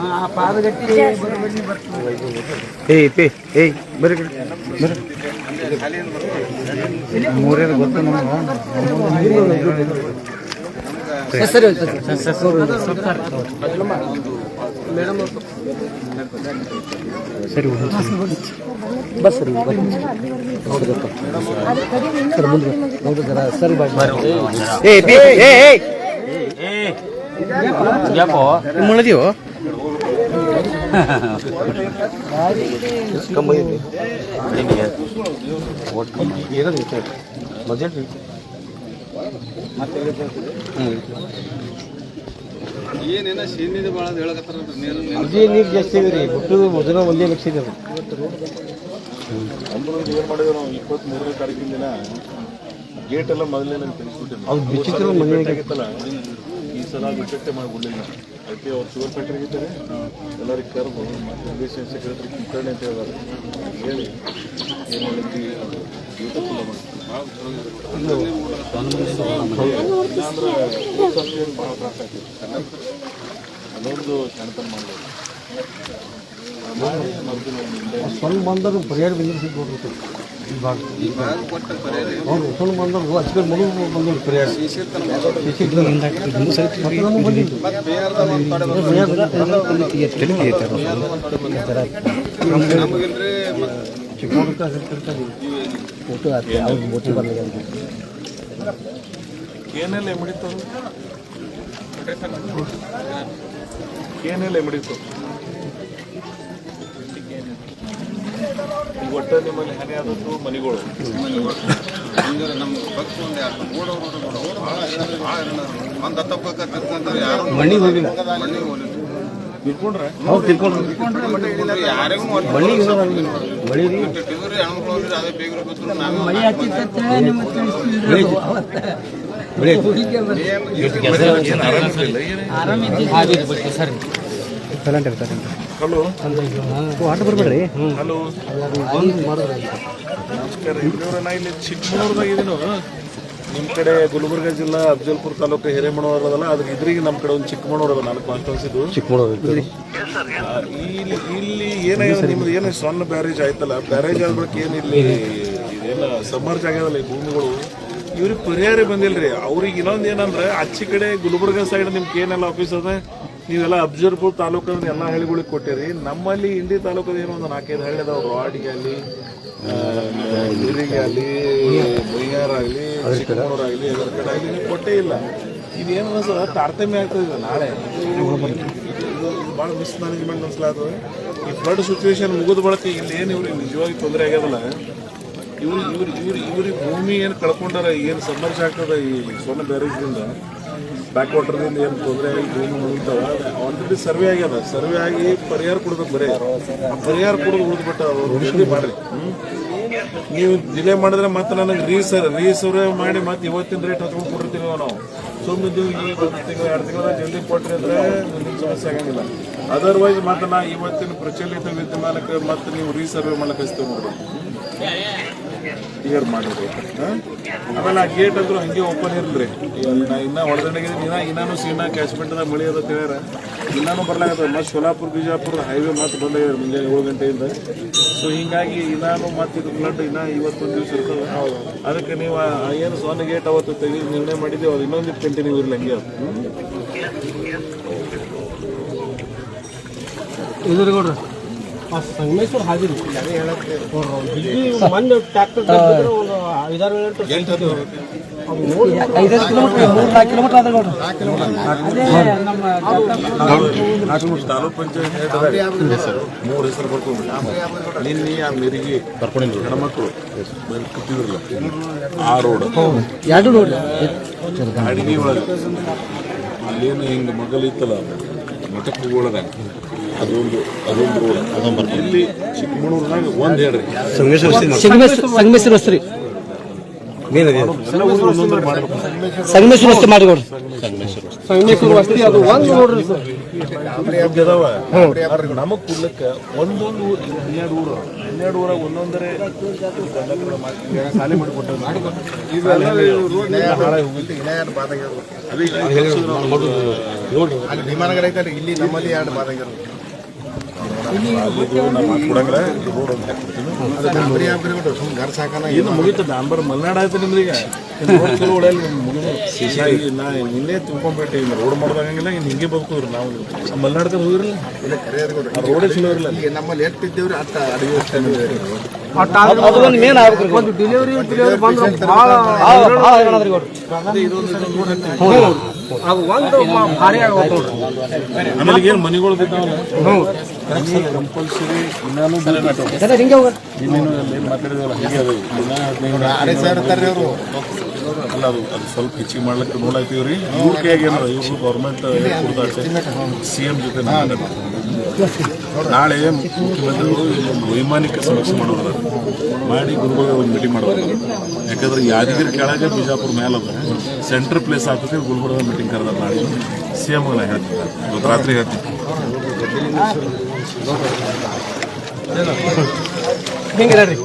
ಆ ಪಾದಗಟ್ಟಿ ಬಡಬಡಿ ಬರ್ತದೆ ಏಯ್ ಪೇ ಏಯ್ ಬರ್ರಿ ಕಡೆ ಬರ್ರಿ ಮೂರೇನು ಗೊತ್ತು ಸರಿ ಸರಿ ಬಸ್ ಸರಿ ಸರಿ ಏಯ್ ಪೇ ಏಯ್ ಏಯ್. ಏ ಏನೇನ ಶೇನಿದೆ ಭಾಳ ಹೇಳಕತ್ತಾರ ನೀರು ಅದೇ ನೀರು ಜಾಸ್ತಿ ಇದೆ ರೀ ಬಿಟ್ಟು ಮೊದಲ ಒಂದೇ ಲಕ್ಷ ಇದೆ ಗೇಟ್ ಎಲ್ಲ ಮೊದಲೇ ನಾನು ತಿಳಿಸ್ಬಿಟ್ಟೆ ಅದು ಬಿಚ್ಚಿದ್ರು ಮನೆ ಆಗಿತ್ತಲ್ಲ ಸಲ ಅದು ಮಾಡಿ ಮಾಡಿಬಿಡಲಿಲ್ಲ. ಅದಕ್ಕೆ ಅವ್ರು ಶುಗರ್ ಫ್ಯಾಕ್ಟ್ರಿಗೆ ಇದ್ದಾರೆ. ಎಲ್ಲರಿಗೆ ಕರೆದು ಮತ್ತು ರಿಲೇಷನ್ ಸೆಕ್ರೆಟರಿ ಕುಲಕರ್ಣಿ ಅಂತ ಹೇಳಿದಾರೆ ಹೇಳಿ ಏನು ಹೇಳಿದ್ವಿ ಯೂಟ್ಯೂಬ್ ಏನು ಭಾಳ ತ್ರಾಸ ಆಗ್ತೈತಿ ಅದೊಂದು ಸಣ್ಣತನ ಮಾಡಬೇಕು ಸ್ವಲ್ಪ ಬಂದರು ಪರಿಹಾರ ಬಂದ್ರೆ ಸಿಟ್ಟು ಭಾಗ ಹೌದು ಸ್ವಲ್ಪ ಬಂದರು ಅಚ್ಚ ಮಗು. ಫೋಟೋ ಹಾಕಿ ಅವ್ರು ಮೋಟಿ. ಏನೆಲ್ಲ ಎಮಡಿತು ಏನೆಲ್ಲ ಎಮಡಿತು ಒಟ್ಟ ನಿಮ್ಮಲ್ಲಿ ಹಾನಿ ಆದದ್ದು ಮನೆಗಳು. ಮಣ್ಣಿಗೆ ಹೋಗಿಲ್ಲ ತಿಳ್ಕೊಂಡ್ರೆ ಮಣ್ಣಿಗೆ ಹೋಗಿಲ್ಲ. ಸರ್. ಹಲೋ. ಆಟ ಬರ್ಬೇಡ್ರಿ. ಹಲೋ. ನಮಸ್ಕಾರ ನಾ ಇಲ್ಲಿ ಚಿಕ್ಕಮಗಳೂರ್ದಾಗ ಇದೀನು ನಿಮ್ಮ ಕಡೆ ಗುಲ್ಬರ್ಗ ಜಿಲ್ಲಾ ಅಫಜಲ್ಪುರ ತಾಲೂಕು ಹಿರೇಮಣೂರು ಅದಲ್ಲ ಅದ್ರ ಇದ್ರಿಗೆ ನಮ್ಮ ಕಡೆ ಒಂದು ಚಿಕ್ಕಮಗಳೂರು ಅದ ನಾಲ್ಕು ಕಾನ್ಸ್ಟನ್ಸಿದು ಚಿಕ್ಕಮಗಳೂರು. ಇಲ್ಲಿ ಇಲ್ಲಿ ಏನಾಗಿದೆ ನಿಮ್ದು? ಏನು ಸಣ್ಣ ಬ್ಯಾರೇಜ್ ಆಯ್ತಲ್ಲ? ಬ್ಯಾರೇಜ್ ಆದ ಬಳಿಕ ಏನು ಇಲ್ಲಿ ಇದೇನ ಸಮ್ಮರ್ಜ್ ಆಗ್ಯದಲ್ಲ ಈ ಭೂಮಿಗಳು? ಇವ್ರಿಗೆ ಪರಿಹಾರ ಬಂದಿಲ್ರಿ. ಅವ್ರಿಗೆ ಇನ್ನೊಂದು ಏನಂದ್ರೆ ಅಚ್ಚಿ ಕಡೆ ಗುಲ್ಬರ್ಗ ಸೈಡ್ ನಿಮ್ಗೆ ಏನೆಲ್ಲ ಆಫೀಸ್ ಅದ? ನೀವೆಲ್ಲ ಅಬ್ಜರ್ಪುರ್ ತಾಲೂಕದ ಎಲ್ಲ ಹಳ್ಳಿಗಳಿಗೆ ಕೊಟ್ಟಿರಿ. ನಮ್ಮಲ್ಲಿ ಇಂಡಿ ತಾಲೂಕಲ್ಲಿ ಏನೋ ಒಂದು ನಾಲ್ಕೈದು ಹಳ್ಳಿ ಅದಾವ ರಾಡಿಗೆ ಆಗಲಿ ನೀರಿಗೆ ಆಗಲಿ ಬೈಯಾರ ಆಗಲಿ ಚಿಕ್ಕಮಗಳೂರಾಗಲಿ ಅದರ ಕಡೆ ಆಗಲಿ ನೀವು ಕೊಟ್ಟೇ ಇಲ್ಲ. ಇದೇನು ಸರ್ ತಾರತಮ್ಯ ಆಗ್ತದೆ ನಾಳೆ. ಭಾಳ ಮಿಸ್ ಮ್ಯಾನೇಜ್ಮೆಂಟ್ ಅನ್ಸ್ಲಾದ ಈ ಫ್ಲಡ್ ಸಿಚುವೇಶನ್ ಮುಗಿದ ಬಳಕೆ ಇಲ್ಲಿ ಏನು ಇವ್ರಿಗೆ ನಿಜವಾಗಿ ತೊಂದರೆ ಆಗ್ಯದಲ್ಲ? ಇವ್ರು ಇವ್ರು ಇವ್ರು ಇವ್ರಿಗೆ ಭೂಮಿ ಏನು ಕಳ್ಕೊಂಡಾರ, ಏನು ಸಮರ್ಜ್ ಆಗ್ತದೆ ಈ ಸೊನ್ನ ಬ್ಯಾರೇಜ್ದಿಂದ ಬ್ಯಾಕ್ ವಾಟರ್ದಿಂದ ಏನು ತೊಂದರೆ ಭೂಮಿ ಮುಗಿತಾವ. ಆಲ್ರೆಡಿ ಸರ್ವೆ ಆಗ್ಯದ. ಸರ್ವೆ ಆಗಿ ಪರಿಹಾರ ಕೊಡ್ಬೇಕು ಬರೀ. ಪರಿಹಾರ ಕೊಡೋದು ಉಳಿದ್ಬಿಟ್ಟು ಅವರು ಮಾಡ್ರಿ. ನೀವು ಡಿಲೇ ಮಾಡಿದ್ರೆ ಮತ್ತೆ ನನಗೆ ರೀಸರ್ ರೀಸರ್ವೆ ಮಾಡಿ ಮತ್ತೆ ಇವತ್ತಿನ ರೇಟ್ ಹಚ್ಕೊಂಡು ಕೊಟ್ಟಿರ್ತೀವಿ ನಾವು. ಸುಮ್ಮನೆ ತಿಂಗಳು, ಎರಡು ತಿಂಗಳ ಜಲ್ದಿ ಕೊಟ್ಟರೆ ಅಂದರೆ ಸಮಸ್ಯೆ ಆಗಂಗಿಲ್ಲ. ಅದರ್ವೈಸ್ ಮತ್ತೆ ನಾ ಇವತ್ತಿನ ಪ್ರಚಲಿತ ವಿದ್ಯಮಾನಕ್ಕೆ ಮತ್ತೆ ನೀವು ರೀಸರ್ವೆ ಮಾಡಕ್ಕೆ ಹಚ್ತೀವಿ ನೋಡ್ರಿ. ಕ್ಲಿಯರ್ ಮಾಡಿರಿ? ಆಮೇಲೆ ಆ ಗೇಟ್ ಅಂದ್ರೂ ಹಂಗೆ ಓಪನ್ ಇರಲ್ರಿ ನಾ ಇನ್ನ ಹೊಡೆದಂಡಿಗೆ ಇನ್ನ ಇನ್ನಾನು ಸೀನಾ ಕ್ಯಾಚ್ಮೆಂಟ್ದಾಗ ಮಳೆ ಅದ ಹೇಳ್ಯಾರ ಇನ್ನೂ ಬರ್ಲಾಗದ. ಮತ್ತೆ ಸೋಲಾಪುರ, ಬಿಜಾಪುರ ಹೈವೇ ಮತ್ತೆ ಬಂದಾಗ್ಯಾರ ಮುಂಜಾನೆ ಏಳು ಗಂಟೆಯಿಂದ. ಸೊ ಹಿಂಗಾಗಿ ಇನ್ನೂ ಮತ್ತೆ ಇದು ಫ್ಲಡ್ ಇನ್ನ ಇವತ್ತೊಂದು ದಿವಸ ಇರ್ತದೆ. ಅದಕ್ಕೆ ನೀವು ಏನು ಸೊನ್ನೆ ಗೇಟ್ ಅವತ್ತು ತೆಗೆದು ನಿರ್ಣಯ ಮಾಡಿದ್ದೀವಿ. ಅದು ಇನ್ನೊಂದು ಕಂಟಿನ್ಯೂ ಇರಲಿ ಹಂಗೆ ಹ್ಮ್? ಆ ಸಂಗಮೇಶ್ವರ ಹಾದಿರಿ ಮೊನ್ನೆ ಟ್ರ್ಯಾಕ್ಟರ್ ಒಂದು ಐದಾರು ಕಿಲೋಮೀಟರ್ ಮೂರು ನಾಲ್ಕು ಕಿಲೋಮೀಟರ್ ಆದ್ರೆ ನೋಡ್ರಿ. ಅದೇ ನಮ್ಮ ತಾಲೂಕ್ ಪಂಚಾಯತ್ ಹೆಸರು ಮೂರು ಹೆಸರು ಬರ್ಕೊಂಡು ನಿನ್ನೆ ಆ ಮಿರಿಗಿ ಬರ್ಕೊಂಡಿದ್ರು. ಹೆಣ್ಮಕ್ಳು ಕೂತಿದ್ರಲ್ಲ. ಆ ರೋಡ್ ಎರಡು ರೋಡ್ ಅಡಿಗೆ ಒಳಗೆ. ಅಲ್ಲೇನು ಹಿಂಗೆ ಮಗಲಿತ್ತಲ್ಲ ಮಠಕ್ಕೆ ಹೋಗೋಳದ ಅದೊಂದು ಅದೊಂದು ರೋಡ್ ಅದೊಂದು ಇಲ್ಲಿ ಚಿಕ್ಕಮಗಳೂರಿನಾಗ ಒಂದು ಹೇಳ್ರಿ. ಸಂಗಮೇಶ್ವರ ಸಂಗಮೇಶ್ವರ ರಸ್ತೆ ಸಂಗಮೇಶ್ವರ ರಸ್ತೆ ಮಾಡಿಕೊಡ್ರಿ ಸಂಗಮೇಶ್ವರ ರಸ್ತೆ ಅದು ಒಂದು ನೋಡ್ರಿ ಸರ್. ನಮಗ್ ಕೊಡ್ಲಿಕ್ಕೆ ಒಂದೊಂದು ಊರು ಹನ್ನೆರಡು ಊರು. ಹನ್ನೆರಡು ಊರಾಗ ಒಂದೊಂದರೆ ಅದೇ ಅಲ್ಲಿ ಐತಲ್ಲ ಇಲ್ಲಿ ನಮ್ಮಲ್ಲಿ ಎರಡು ಬಾದಾಗಿರೋ ನಮ್ಮ ಕೊಡಂಗಿಲ್ಲ ರೋಡ್ ಒಂದು ಹಾಕ್ಬಿಡ್ತೀನಿ ಬರೀ ಹಾಕ್ರಿ ಬಿಟ್ಟು ಸುಮ್ಮನೆ ಗರ್ ಸಾಕನ ಏನು ಮುಗೀತು ನಾನು ಬರೋ ಮಲೆನಾಡು ಆಯ್ತು ನಿಮ್ದು ನಿಮ್ಗೆ ಮುಗಿದು ನಾ ನಿನ್ನೆ ತಿಳ್ಕೊಂಡ್ಬಿಟ್ಟೆ ಇನ್ನು ರೋಡ್ ಮಾಡೋದಾಗಂಗಿಲ್ಲ ಇನ್ನು ಹಿಂಗೆ ಬದುಕೋರು ನಾವು. ನಮ್ಮ ಮಲೆನಾಡ್ಕ ಹೋಗಿರಲಿಲ್ಲ. ಇಲ್ಲ ರೋಡೇ ಚಲೋ ಇರಲಿಲ್ಲ ಈಗ ನಮ್ಮಲ್ಲಿ ಎಷ್ಟು ಇದ್ದೇವ್ರಿ ಅಡುಗೆ ಅಡಿಗೆ ಸ್ವಲ್ಪ ಹೆಚ್ಚಿಗೆ ಮಾಡ್ಲಿಕ್ಕೆ ನೋಡಾಯ್ತೀವಿ ರೀ ಇವ್ರ ಕೈಯಾಗ ಏನದ ಇವರು ಗೌರ್ಮೆಂಟ್ ಸಿ ಎಂ ಜೊತೆ ನಾನು ನಾಳೆ ಮುಖ್ಯಮಂತ್ರಿಗಳು ವೈಮಾನಿಕ ಸಮೀಕ್ಷೆ ಮಾಡೋದ್ರ ಮಾಡಿ ಗುಲ್ಬರ್ಗ ಒಂದು ಮೀಟಿಂಗ್ ಮಾಡೋದು ಯಾಕಂದ್ರೆ ಯಾದಗಿರಿ ಕೆಳಗೆ ಬಿಜಾಪುರ ಮೇಲದ ಸೆಂಟ್ರ್ ಪ್ಲೇಸ್ ಆಗ್ತದೆ, ಗುಲ್ಬರ್ಗ ಮೀಟಿಂಗ್ ಕರೆದ ನಾಳೆ ಸಿ ಎಂ ಗಳ ಹೇಳ್ತಿದ್ದಾರೆ ಇವತ್ತು ರಾತ್ರಿ ರೀ